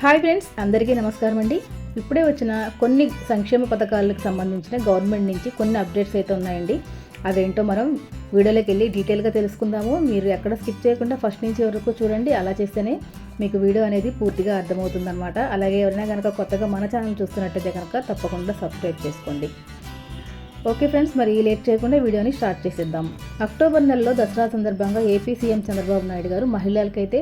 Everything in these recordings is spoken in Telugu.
హాయ్ ఫ్రెండ్స్ అందరికీ నమస్కారం అండి. ఇప్పుడే వచ్చిన కొన్ని సంక్షేమ పథకాలకు సంబంధించిన గవర్నమెంట్ నుంచి కొన్ని అప్డేట్స్ అయితే ఉన్నాయండి. అవేంటో మనం వీడియోలోకి వెళ్ళి డీటెయిల్గా తెలుసుకుందాము. మీరు ఎక్కడ స్కిప్ చేయకుండా ఫస్ట్ నుంచి వరకు చూడండి. అలా చేస్తేనే మీకు వీడియో అనేది పూర్తిగా అర్థమవుతుందన్నమాట. అలాగే ఎవరైనా కనుక కొత్తగా మన ఛానల్ చూస్తున్నట్టయితే కనుక తప్పకుండా సబ్స్క్రైబ్ చేసుకోండి. ఓకే ఫ్రెండ్స్ మరి లేట్ చేయకుండా వీడియోని స్టార్ట్ చేసేద్దాం. అక్టోబర్ నెలలో దసరా సందర్భంగా ఏపీ సీఎం చంద్రబాబు నాయుడు గారు మహిళలకైతే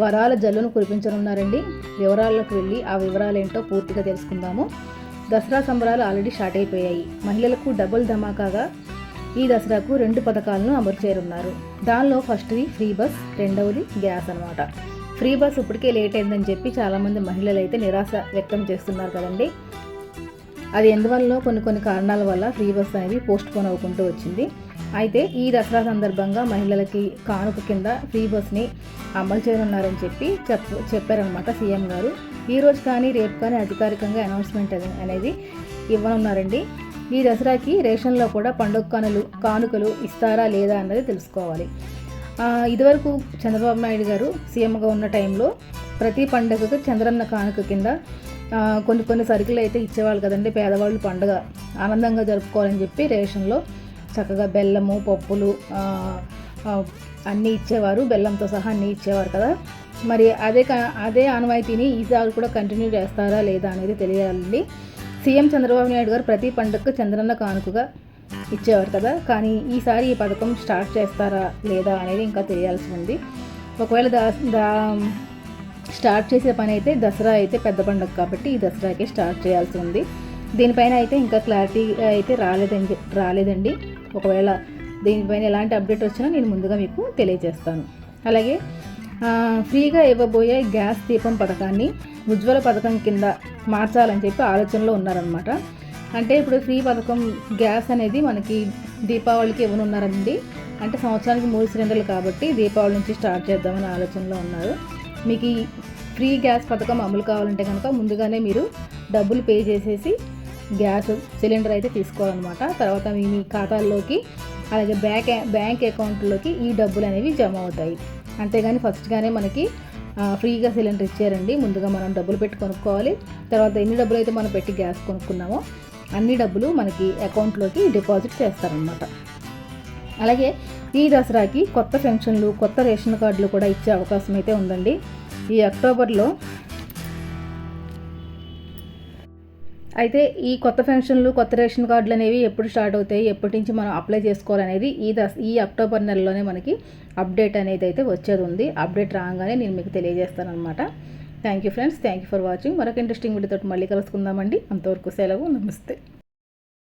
వరాల జల్లును కురిపించనున్నారండి. వివరాలకు వెళ్ళి ఆ వివరాలు ఏంటో పూర్తిగా తెలుసుకుందాము. దసరా సంబరాలు ఆల్రెడీ స్టార్ట్ అయిపోయాయి. మహిళలకు డబుల్ ధమాకాగా ఈ దసరాకు రెండు పథకాలను అమలు చేరున్నారు. దానిలో ఫస్ట్ది ఫ్రీ బస్ రెండవది గ్యాస్ అనమాట ఫ్రీ బస్ ఇప్పటికే లేట్ అయిందని చెప్పి చాలామంది మహిళలు అయితే నిరాశ వ్యక్తం చేస్తున్నారు కదండి. అది ఎందువల్ల కొన్ని కొన్ని కారణాల వల్ల ఫ్రీ బస్ అనేది పోస్ట్ పోన్ అవ్వకుంటూ వచ్చింది. అయితే ఈ దసరా సందర్భంగా మహిళలకి కానుక కింద ఫ్రీ బస్ని అమలు చేయనున్నారని చెప్పి చెప్ చెప్పారనమాట సీఎం గారు. ఈ రోజు కానీ రేపు కానీ అధికారికంగా అనౌన్స్మెంట్ అనేది ఇవ్వనున్నారండి. ఈ దసరాకి రేషన్లో కూడా పండుగ కానులు కానుకలు ఇస్తారా లేదా అన్నది తెలుసుకోవాలి. ఇదివరకు చంద్రబాబు నాయుడు గారు సీఎంగా ఉన్న టైంలో ప్రతి పండుగకు చంద్రన్న కానుక కింద కొన్ని కొన్ని సరుకులు అయితే ఇచ్చేవాళ్ళు కదండి. పేదవాళ్ళు పండుగ ఆనందంగా జరుపుకోవాలని చెప్పి రేషన్లో చక్కగా బెల్లము పప్పులు అన్నీ ఇచ్చేవారు. బెల్లంతో సహా అన్నీ ఇచ్చేవారు కదా. మరి అదే అదే ఆనవాయితీని ఈసారి కూడా కంటిన్యూ చేస్తారా లేదా అనేది తెలియాలండి. సీఎం చంద్రబాబు నాయుడు గారు ప్రతి పండుగకు చంద్రన్న కానుకగా ఇచ్చేవారు కదా. కానీ ఈసారి ఈ పథకం స్టార్ట్ చేస్తారా లేదా అనేది ఇంకా తెలియాల్సి ఉంది. ఒకవేళ దా దా స్టార్ట్ చేసే పని అయితే దసరా అయితే పెద్ద పండుగ కాబట్టి ఈ దసరాకే స్టార్ట్ చేయాల్సి ఉంది. దీనిపైన అయితే ఇంకా క్లారిటీ అయితే రాలేదండి రాలేదండి. ఒకవేళ దీనిపైన ఎలాంటి అప్డేట్ వచ్చినా నేను ముందుగా మీకు తెలియజేస్తాను. అలాగే ఫ్రీగా ఇవ్వబోయే గ్యాస్ దీపం పథకాన్ని ఉజ్వల పథకం కింద మార్చాలని చెప్పి ఆలోచనలో ఉన్నారనమాట అంటే ఇప్పుడు ఫ్రీ పథకం గ్యాస్ అనేది మనకి దీపావళికి ఇవ్వనున్నారండి. అంటే సంవత్సరానికి మూడు సిలిండర్లు కాబట్టి దీపావళి నుంచి స్టార్ట్ చేద్దామని ఆలోచనలో ఉన్నారు. మీకు ఈ ఫ్రీ గ్యాస్ పథకం అమలు కావాలంటే కనుక ముందుగానే మీరు డబ్బులు పే చేసేసి గ్యాస్ సిలిండర్ అయితే తీసుకోవాలన్నమాట. తర్వాత మీ మీ ఖాతాల్లోకి అలాగే బ్యాంక్ బ్యాంక్ అకౌంట్లోకి ఈ డబ్బులు అనేవి జమ అవుతాయి. అంతేగాని ఫస్ట్గానే మనకి ఫ్రీగా సిలిండర్ ఇచ్చారండి. ముందుగా మనం డబ్బులు పెట్టి కొనుక్కోవాలి. తర్వాత ఎన్ని డబ్బులు అయితే మనం పెట్టి గ్యాస్ కొనుక్కున్నామో అన్ని డబ్బులు మనకి అకౌంట్లోకి డిపాజిట్ చేస్తారనమాట అలాగే ఈ దసరాకి కొత్త పెన్షన్లు కొత్త రేషన్ కార్డులు కూడా ఇచ్చే అవకాశం అయితే ఉందండి. ఈ అక్టోబర్లో అయితే ఈ కొత్త పెన్షన్లు కొత్త రేషన్ కార్డులు అనేవి ఎప్పుడు స్టార్ట్ అవుతాయి ఎప్పటి నుంచి మనం అప్లై చేసుకోవాలనేది ఈ దశ ఈ అక్టోబర్ నెలలోనే మనకి అప్డేట్ అనేది అయితే వచ్చేది ఉంది అప్డేట్ రాగానే నేను మీకు తెలియజేస్తాను అనమాట thank you friends. Thank you for watching. మరొక ఇంట్రెస్టింగ్ వీడియోతో మళ్ళీ కలుసుకుందామండి. అంతవరకు సెలవు. నమస్తే.